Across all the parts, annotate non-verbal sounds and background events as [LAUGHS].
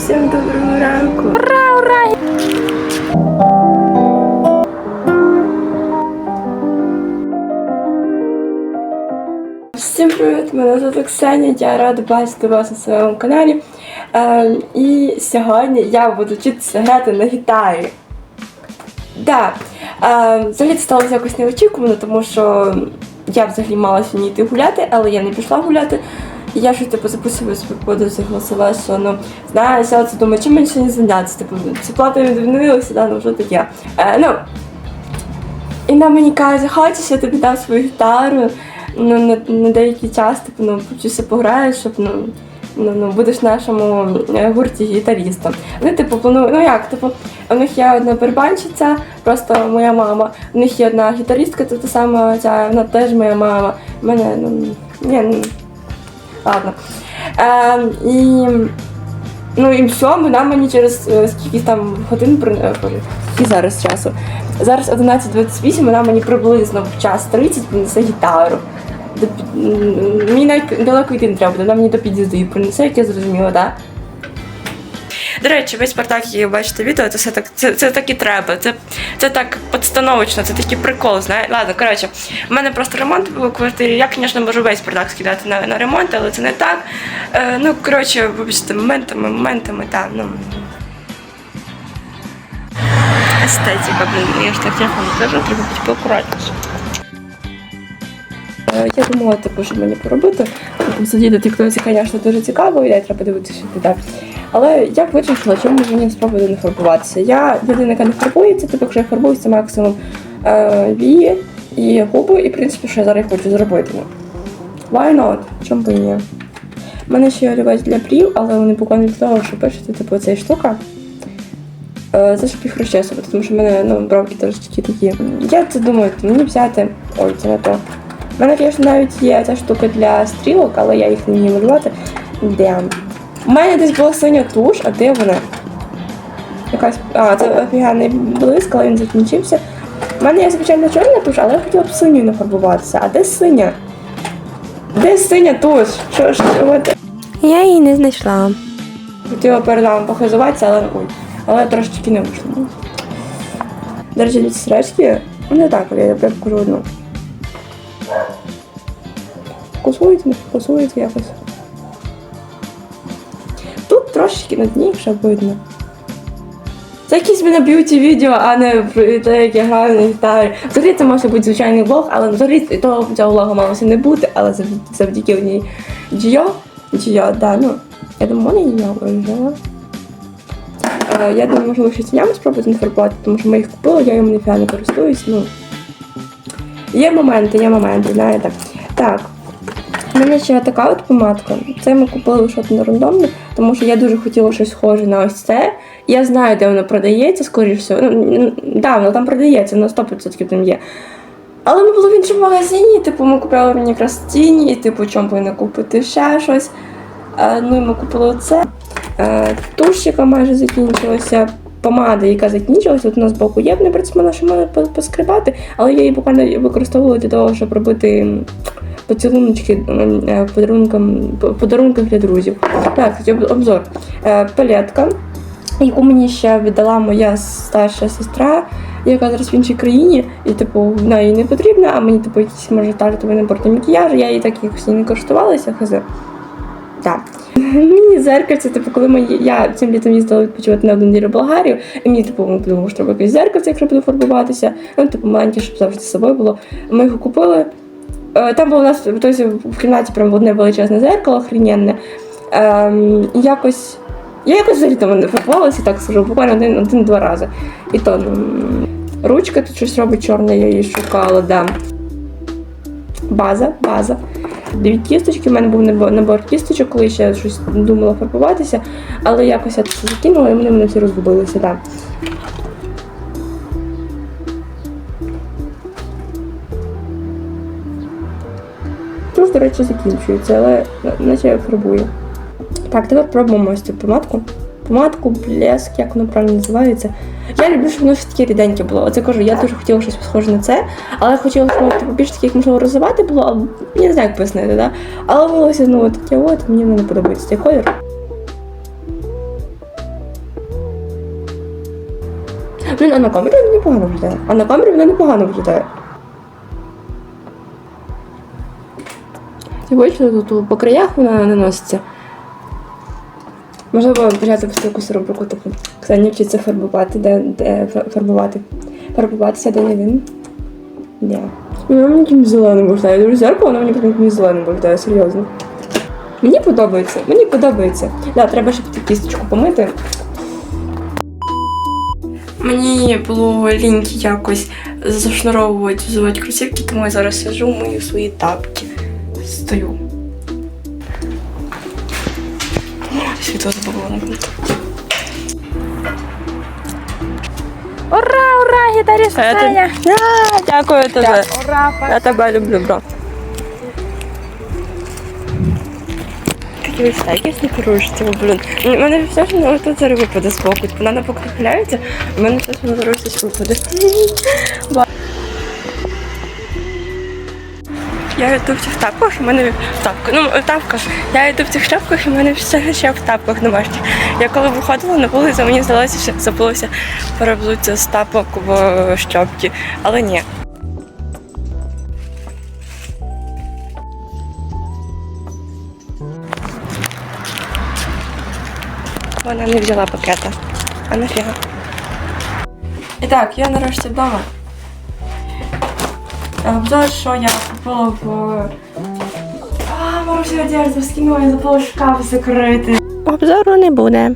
всім доброго ранку. Ура, ура! Всім привіт! Мене звати Ксенія, я рада бачити вас на своєму каналі. Е, і сьогодні я буду вчитися грати на гітарі. Да. Е, взагалі це сталося якось неочікувано, тому що я взагалі мала сьогодні йти гуляти, але я не пішла гуляти. І я типу записую собі подивитися голосове, що ну знаєш, я оце думаю, чим мені сьогодні зайнятися? Типу, ці плати відмінилися, да, ну що таке. Е, ну, і вона мені каже, хочеш, я тобі дам свою гітару ну, на, на деякий час, типу, ну, вчуся пограєш, щоб ну, ну, ну, будеш в нашому е, гурті гітарістом. Вони, типу, планують, ну як, типу, у них є одна барабанщиця, просто моя мама. У них є одна гітаристка, тобто саме ця, вона теж моя мама. У мене, ну, ні, ну, ладно. Е, і, ну і все, вона мені через е, скільки там годин е, скільки зараз часу. Зараз 11.28, вона мені приблизно в час 30 принесе гітару. Мені навіть далеко йти не треба, вона мені до під'їзду її принесе, як я зрозуміла, так? До речі, весь бардак, який бачите відео, це все так, це, це так і треба. Це, це так подстановочно, це такий прикол, знаєте. Ладно, коротше, в мене просто ремонт у квартирі. Я, звісно, можу весь бардак скидати на, на ремонт, але це не так. Е, ну, коротше, вибачте, моментами, моментами, так, ну. Естетика, блін, я ж так телефон кажу, треба бути поакуратніше. Е, Я думала, типу, мені поробити. Типу, сидіти тіктоці, звісно, дуже цікаво, і треба дивитися, туди. Але я вирішила, чому мені спробувати не фарбуватися. Я людина, яка не фарбується, типу, якщо я фарбуюся, максимум е, вії і губи, і в принципі, що я зараз хочу зробити. Why not? Чому би і ні? У мене ще є олівець для брів, але вони буквально для того, що пишете, типу, ця штука. Е, Це щоб їх розчесувати, тому що в мене ну, бровки теж такі такі. Я це думаю, мені взяти. Ой, це не то. У мене, звісно, навіть є ця штука для стрілок, але я їх не вмію малювати. Де? У мене десь була синя туш, а де вона? Якась. А, це офігенний блиск, але він закінчився. У мене є, звичайно, чорна туш, але я хотіла б синю не фарбуватися. А де синя? Де синя туш? Що ж, от Я її не знайшла. хотіла перед вами похизуватися, але ой. Але трошечки не вийшло. До речі, ці сережки, не так, я прям покажу одну. Фокусується, не фокусується якось. Тут трошечки на дні, щоб видно. Це якісь мене б'юті відео, а не про те, як я граю на гітарі. Взагалі це може бути звичайний влог, але взагалі того цього влогу малося не бути, але завдяки, завдяки одній Джіо. Да, ну. Я думаю, вона її виїжджала. Е, Я думаю, можливо, ще цінями спробувати не тому що ми їх купили, я їм ніфіга не користуюсь. Ну. Є моменти, є моменти, знаєте. Так. У мене ще така от помадка. Це ми купили щось на рандомне, тому що я дуже хотіла щось схоже на ось це. Я знаю, де воно продається, скоріш всього. Ну, да, воно там продається, воно 100% там є. Але ми були в іншому магазині, типу, ми купили мені якраз тіні, і типу, чому не купити ще щось. Е, ну і ми купили це. Е, туш, яка майже закінчилася, помада, яка закінчилася, от у нас збоку є, в ще може по- поскрибати, але я її буквально використовувала для того, щоб робити поцілуночки м, е, подарункам, п- подарунки для друзів. Так, обзор. Е, Палетка, яку мені ще віддала моя старша сестра, яка зараз в іншій країні, і типу вона їй не потрібна, а мені типу якийсь може тартовий набор для макіяжу, я її так якось не користувалася, хз. Так. Мені зеркальце, типу, коли ми, я цим літом їздила відпочивати на одну неділю Болгарію, і мені типу ми подумали, що треба якесь зеркальце, якщо буду фарбуватися. Ну, типу, маленьке, щоб завжди з собою було. Ми його купили. Е, Там було у нас тобто, в кімнаті прям одне величезне зеркало, охрененне. Ем, якось. Я якось взагалі там не фарбувалася, так скажу, буквально один- один-два рази. І то ручка тут щось робить чорне, я її шукала, да. База, база. Дві кісточки, в мене був набор, кісточок, коли ще щось думала фарбуватися, але якось я це закинула і вони мене всі розгубилися. Да. Туш, до речі, закінчується, але е, наче фарбує. Так, тепер пробуємо ось цю помадку. Помадку, блеск, як воно правильно називається. Я люблю, щоб воно щось таке ріденьке було. Оце кажу, я дуже хотіла щось схоже на це, але хотіла, щоб типу, більш таких, можливо, розвивати було, або я не знаю, як пояснити, да? але волосся, ну таке от, мені не подобається цей колір. Блін, а на камері мені погано виглядає. А на камері вона непогано виглядає. Ти бачила, тут по краях вона наноситься. Можливо, почати просто якусь рубрику, типу, Ксенія вчиться фарбувати, де, де фарбувати. Фарбуватися, де не він. Де. Вона мені якимось зеленим виглядає. Я дивлюсь в зеркало, вона мені потім зеленим виглядає, серйозно. Мені подобається, мені подобається. Да, треба ще цю кісточку помити. Мені було ліньки якось зашнуровувати, взувати кросівки, тому я зараз сижу, мию свої тапки. Стою. Світло забула вимкнути. Ура, ура, гітаріст А, я тут- Саня! А, Дякую тебе. Ура, Я тебе люблю, бро. Такі вista, якісь нехороші, блін. У мене все ж воно тут зараз випаде з боку. Вона не покріпляється, у мене все ж зараз десь випаде. Ба- Я йду в цих тапках, і в мене в тапках. Ну, в тапках. Я йду в цих шапках, і в мене все ще в тапках домашніх. Я коли виходила на вулицю, мені здалося, що забулося перебутися з тапок в щопки. Але ні. Вона не взяла пакета. А нафіга? І так, я нарешті вдома. Обзор, що я купила в. А, Маруся одежду скинула, я забула шкаф закрити. Обзору не буде.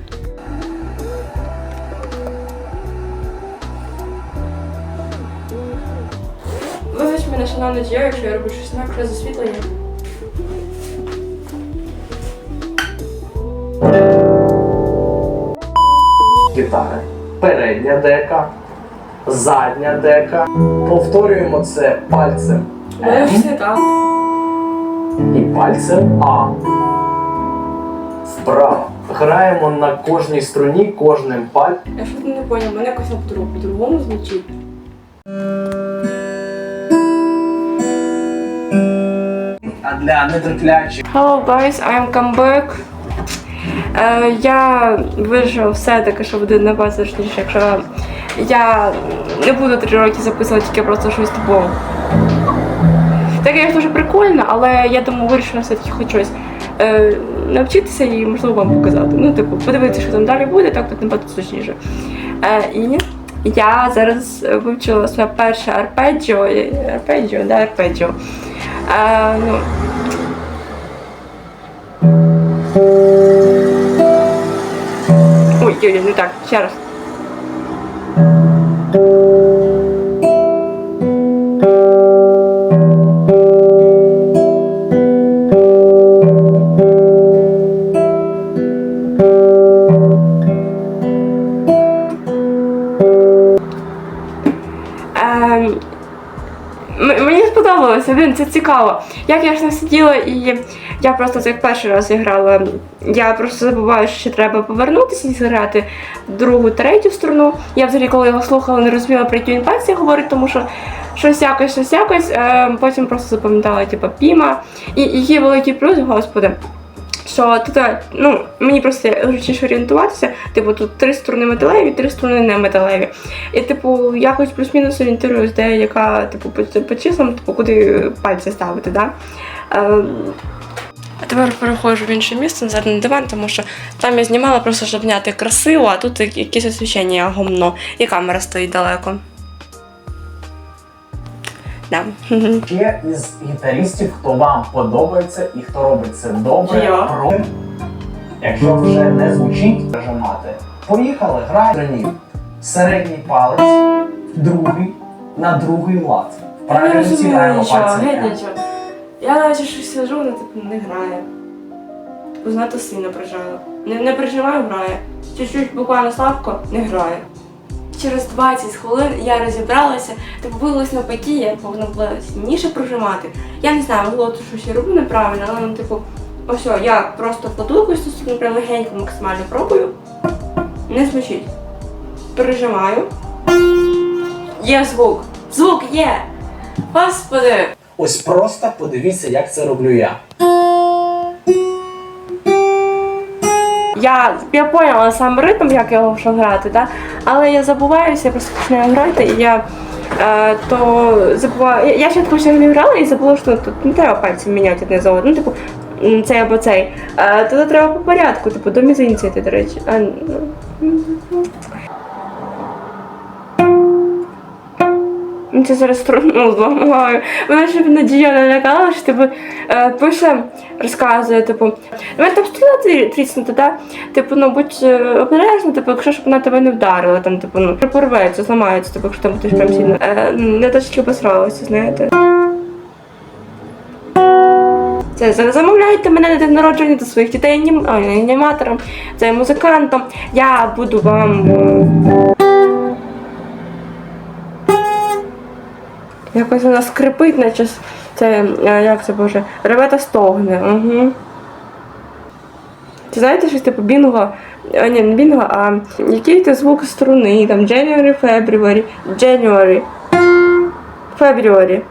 Вибач мене, шановна Джіо, якщо я роблю щось інакше з освітленням. гітари. Передня дека, задня дека. Повторюємо це пальцем М щось так. і пальцем А. Вправо. Граємо на кожній струні кожним пальцем. Я щось не поняла, мене якось по- по-другому звучить. А для нетерплячих Hello guys, I am come back. Е, я вирішила все-таки, що буде зручніше, якщо я не буду три роки записувати тільки просто щось типу. Таке дуже прикольно, але я думаю, вирішила все-таки хоч щось е, навчитися і можливо вам показати. Ну, типу, подивитися, що там далі буде, так тут набагато зручніше. Е, і я зараз вивчила своє перше арпеджіо. Арпеджіо, да, арпеджіо. Е, ну, Ой, Юля, не так, ще раз. Ем, Мені сподобалося, блін, це цікаво. Я, звісно, сиділа і я просто це як перший раз грала. Я просто забуваю, що ще треба повернутися і зіграти другу, третю сторону. Я взагалі, коли його слухала, не розуміла, про які він говорить, тому що щось якось, щось якось. Е, потім просто запам'ятала, типу, піма. І, є великий плюс, господи. Що тут, е, ну, мені просто зручніше орієнтуватися. Типу, тут три сторони металеві, три сторони не металеві. І, типу, якось плюс-мінус орієнтуюсь, де яка, типу, по, по числам, типу, куди пальці ставити, да? Ем, а тепер переходжу в інше місце назад на диван, тому що там я знімала просто, щоб зняти красиво, а тут якесь освіщення гомно, і камера стоїть далеко. Да. [LAUGHS] Є із гітаристів, хто вам подобається і хто робить це добре. Я. Про... Якщо вже не звучить, нажимати. Поїхали, граємо. Середній палець, другий на другий лад. Правильно граємо нічого, Я навіть щось сижу, вона типу не грає. Типу, знато сильно прижала. Не, не переживаю, грає. Чуть-чуть буквально слабко не грає. Через 20 хвилин я розібралася, типу вилилась на паті, я повинна була сильніше прожимати. Я не знаю, можливо, то щось я роблю неправильно, але ну, типу, ось я просто кладу якусь сторону, прям легенько максимально пробую. Не звучить. Пережимаю. Є звук. Звук є! Господи! Ось просто подивіться, як це роблю я. я, я поняла сам ритм, як його що грати, да? але я забуваюся, я просто починаю грати, і я е, то забуваю. Я, я ще не грала і забула, що тут не треба пальцем міняти одне за одним. Ну, типу, цей або цей. Е, туди треба по порядку, типу, до мізинця йти, до речі. А, ну, Це зараз трудно зламаю. Вона ще надія налякала, що типу е, пише, розказує, типу, мене там стіла тріснута, да? Типу, ну будь е, обережна, типу, якщо щоб вона тебе не вдарила, там, типу, ну, порветься, зламається, типу, якщо там будеш прям сильно. Е, не точки посралася, знаєте. Це замовляйте мене на день народження до своїх дітей аніматором, це музикантом. Я буду вам. Якось вона скрипить, наче це, е, як це боже, реве та стогне. Угу. Чи знаєте щось типу бінго? А, ні, не бінго, а який то звук струни, там January, February, January, February.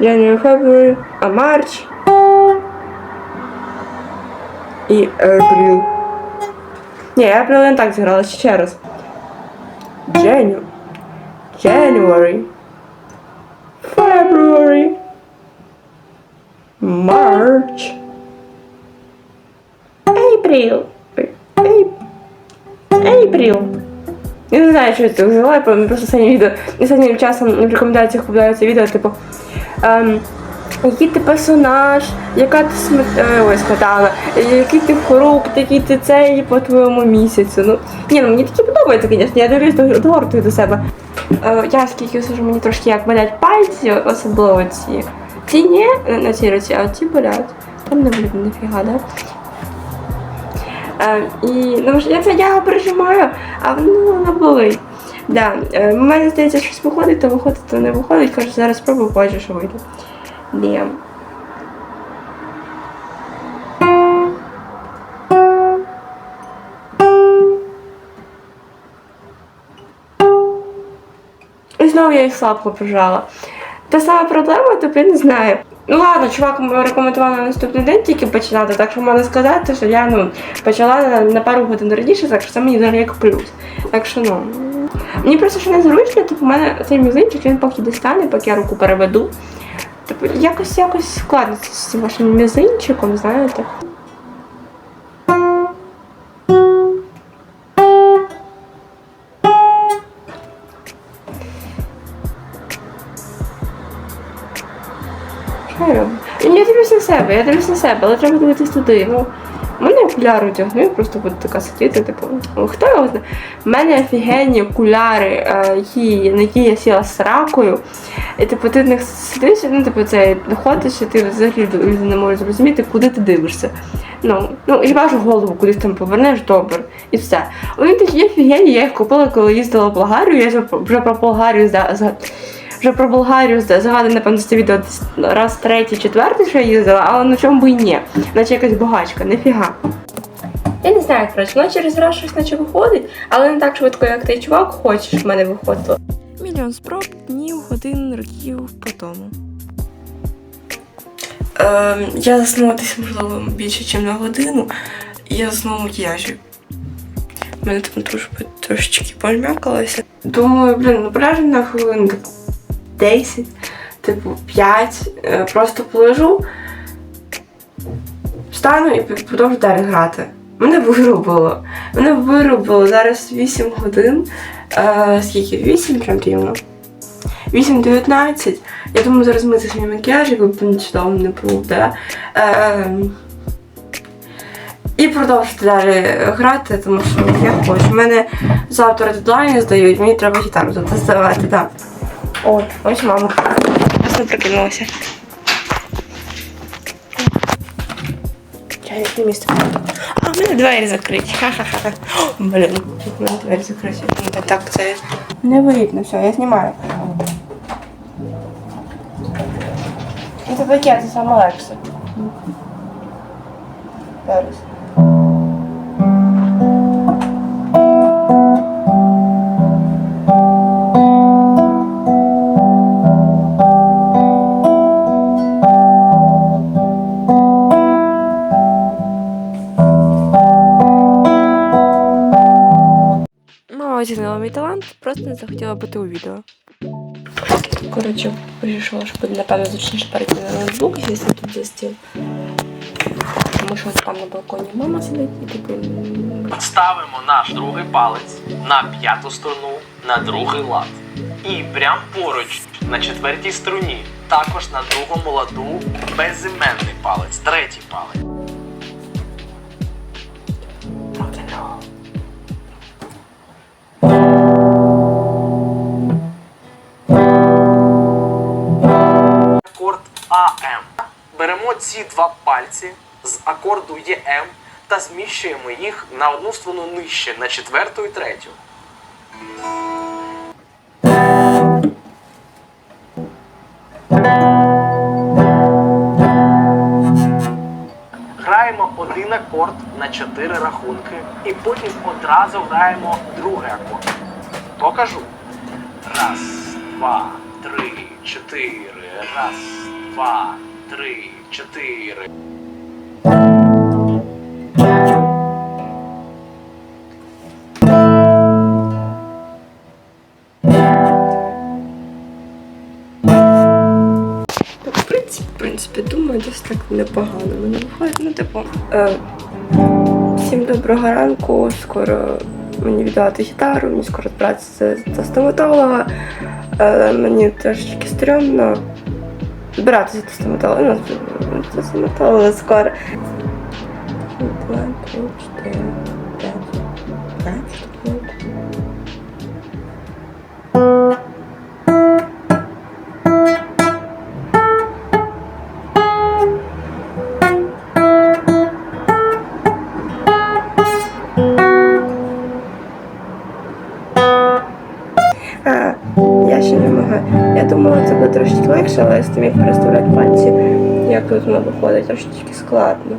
January, February, а March і April. Ні, April не так зіграла, ще раз. January. January. February. March. April. April. Я не знаю, що я це взяла, я просто останнє відео. Останнім часом в рекомендаціях попадаються відео, типу. Ем, який ти персонаж, яка ти смет... е, ой, сметана, який ти фрукт, який ти цей по твоєму місяцю. Ну, ні, ну мені такі подобається, звісно, я дивлюсь до, до до себе. Е, я скільки сижу, мені трошки як болять пальці, особливо ці. Ці ні, на цій руці, а ці болять. Там не болить ніфіга, да? Е, і ну, я це я прижимаю, а воно воно болить. Да. Е, в мене здається, щось виходить, то виходить, то не виходить. Кажу, зараз спробую, бачу, що вийде. Діям. Знову я їх слабко прижала. Та сама проблема, тобто я не знаю. Ну ладно, чувак рекомендував на наступний день тільки починати, так що можна сказати, що я ну, почала на, пару годин раніше, так що це мені дуже як плюс. Так що ну. Мені просто ще незручно, типу, у мене цей мізинчик, він поки достане, поки я руку переведу. Типу, якось якось складно з цим вашим мізинчиком, знаєте. Себе, я дивлюсь на себе, але треба дивитись туди. Ну, мене окуляри одягну, просто буду така сидіти, типу, ну, хто його знає. У мене офігенні окуляри, е, які, на які я сіла з ракою. І типу ти в них сидиш, ну типу це ходиш, і ти взагалі не можеш зрозуміти, куди ти дивишся. Ну, ну і бачу голову кудись там повернеш, добре. І все. Вони такі офігенні, я їх купила, коли їздила в Болгарію, я вже, про Болгарію за вже про Болгарію згадане, напевно, це відео раз третій, четвертий, що я їздила, але на чому би і ні. Наче якась багачка, нефіга. Я не знаю, коротше, вона через раз щось наче виходить, але не так швидко, як той чувак хоче, щоб в мене виходило. Мільйон спроб, днів, годин, років по тому. Ем, я заснула десь, можливо, більше, ніж на годину, і я заснула в макіяжі. У мене там трошки, трошечки пожмякалося. Думаю, блін, ну на хвилин так 10, типу 5. е, Просто полежу, встану і продовжу далі грати. Мене вирубило. Мене вирубило зараз 8 годин. Е, скільки? 8 прям рівно. 8-19. Я думаю, зараз мити свій макіяж, якби нічого не був, да? Е, і продовжити далі грати, тому що я хочу. У мене завтра дедлайни здають, мені треба гітару здавати, так. От, ось мама. Просто прикинулася. Чайник місце. А, в мене двері закриті. Ха-ха-ха. Блін, у мене двері закриті. Так, це не видно, все, я знімаю. Це таке, це саме легше. Зараз. Оцінила мій талант, просто не захотіла бути у відео. Коротше, вирішила, що буде, напевно, зручніше перейти на ноутбук, сісти тут за стіл. Тому що там на балконі мама сидить і типу. Ставимо наш другий палець на п'яту струну на другий лад. І прямо поруч на четвертій струні, також на другому ладу безіменний палець, третій палець. Беремо ці два пальці з акорду ЄМ та зміщуємо їх на одну струну нижче, на четверту і третю. Граємо один акорд на чотири рахунки і потім одразу граємо другий акорд. Покажу. Раз, два, три, чотири. Раз, два, три, чотири. В принципі, думаю, десь так непогано мене виходить. Ну, типу. Е, всім доброго ранку. Скоро мені віддавати гітару, мені скоро збиратися до стоматолога. Е, мені трошечки стрьомно збиратися до стоматолога. Ну, до стоматолога скоро. Два, три, чотири, п'ять. П'ять Думала, це буде трошечки легше, але з тим, як переставляти пальці, як тут воно виходить, трошечки складно.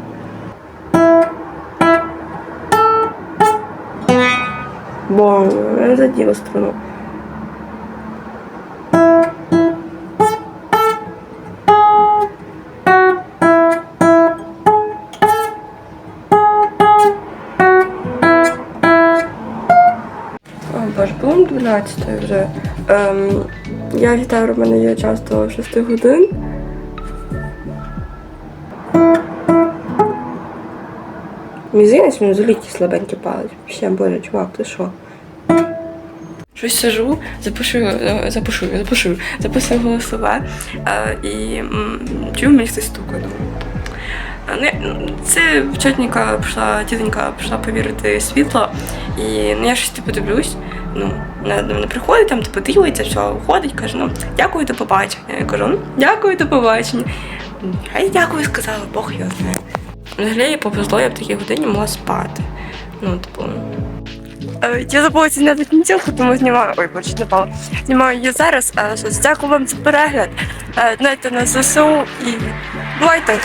Бо я заділа струну. Боже, було 12 вже. Ем, я вітаю, в мене є часто 6 годин. Мізинець він взагалі ті слабенькі палець. Ще, боже, чувак, ти що? Щось сижу, запишу, запишу, запишу, записую голосове і чую, мені хтось стукає. Е, Це вчетніка пішла, тітонька пішла повірити світло, і ну, я щось типу дивлюсь. Ну, вона до приходить, там типу дивиться, все, уходить, каже, ну, дякую, до побачення. Я кажу, ну, дякую, до побачення. А я дякую, сказала, Бог його знає. Взагалі, повезло, я в такій годині могла спати. Ну, типу. Е, Я забула зняти кінцівку, тому знімаю. Ой, бачите, не пала. Знімаю її зараз. Дякую вам за перегляд. Е, Донайте на ЗСУ і бувайте!